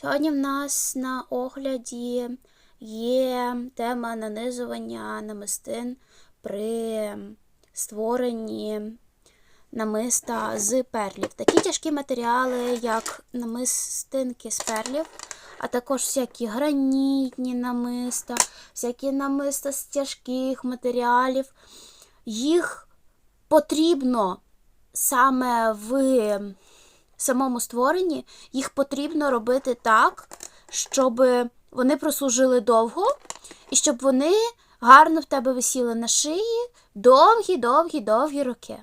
Сьогодні в нас на огляді є тема нанизування намистин при створенні намиста з перлів. Такі тяжкі матеріали, як намистинки з перлів, а також всякі гранітні намиста, всякі намиста з тяжких матеріалів. Їх потрібно саме в самому створенні, їх потрібно робити так, щоб вони прослужили довго і щоб вони гарно в тебе висіли на шиї довгі-довгі-довгі роки.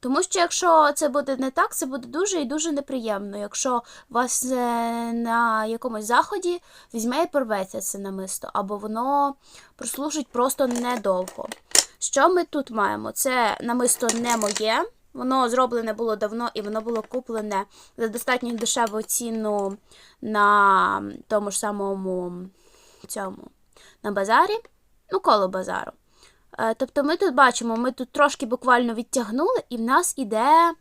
Тому що якщо це буде не так, це буде дуже і дуже неприємно, якщо вас е, на якомусь заході візьме і порветься це намисто, або воно прослужить просто недовго. Що ми тут маємо? Це намисто не моє. Воно зроблене було давно і воно було куплене за достатньо дешеву ціну на тому ж самому цьому на базарі, ну, коло базару. Е, Тобто ми тут бачимо, ми тут трошки буквально відтягнули, і в нас іде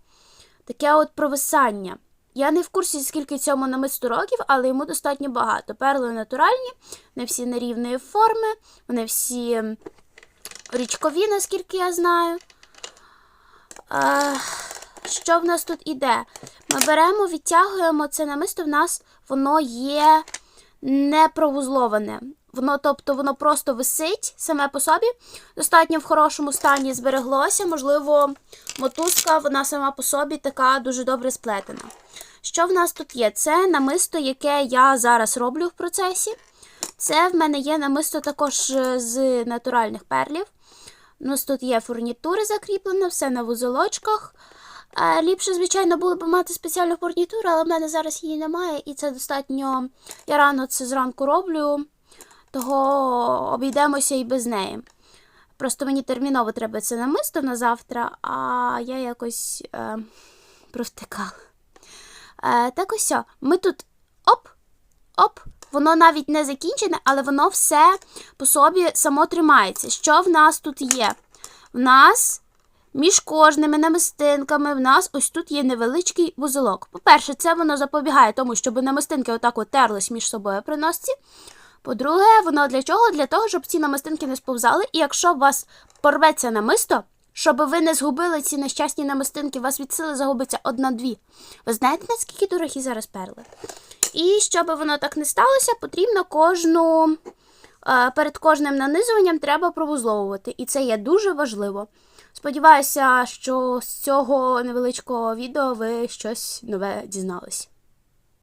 таке от провисання. Я не в курсі, скільки цьому намисту років, але йому достатньо багато. Перли натуральні, не всі нерівної форми, вони всі річкові, наскільки я знаю. Е, що в нас тут іде? Ми беремо, відтягуємо це намисто, в нас воно є не провузловане. Воно, тобто, воно просто висить саме по собі, достатньо в хорошому стані збереглося. Можливо, мотузка, вона сама по собі така дуже добре сплетена. Що в нас тут є? Це намисто, яке я зараз роблю в процесі. Це в мене є намисто також е, з натуральних перлів. У нас тут є фурнітури закріплено, все на вузолочках. Ліпше, звичайно, було б мати спеціальну фурнітуру, але в мене зараз її немає, і це достатньо. Я рано це зранку роблю, того обійдемося і без неї. Просто мені терміново треба це намисто на завтра, а я якось е, провтикала. Е, так ось, о, ми тут оп, оп, воно навіть не закінчене, але воно все по собі само тримається. Що в нас тут є? В нас між кожними намистинками в нас ось тут є невеличкий вузелок. По-перше, це воно запобігає тому, щоб намистинки отак от між собою при носці. По-друге, воно для чого? Для того, щоб ці намистинки не сповзали, і якщо у вас порветься намисто, щоб ви не згубили ці нещасні намистинки, у вас від сили загубиться одна-дві. Ви знаєте, наскільки дорогі зараз перли? І щоб воно так не сталося, потрібно кожну е, перед кожним нанизуванням треба провузловувати. І це є дуже важливо. Сподіваюся, що з цього невеличкого відео ви щось нове дізнались.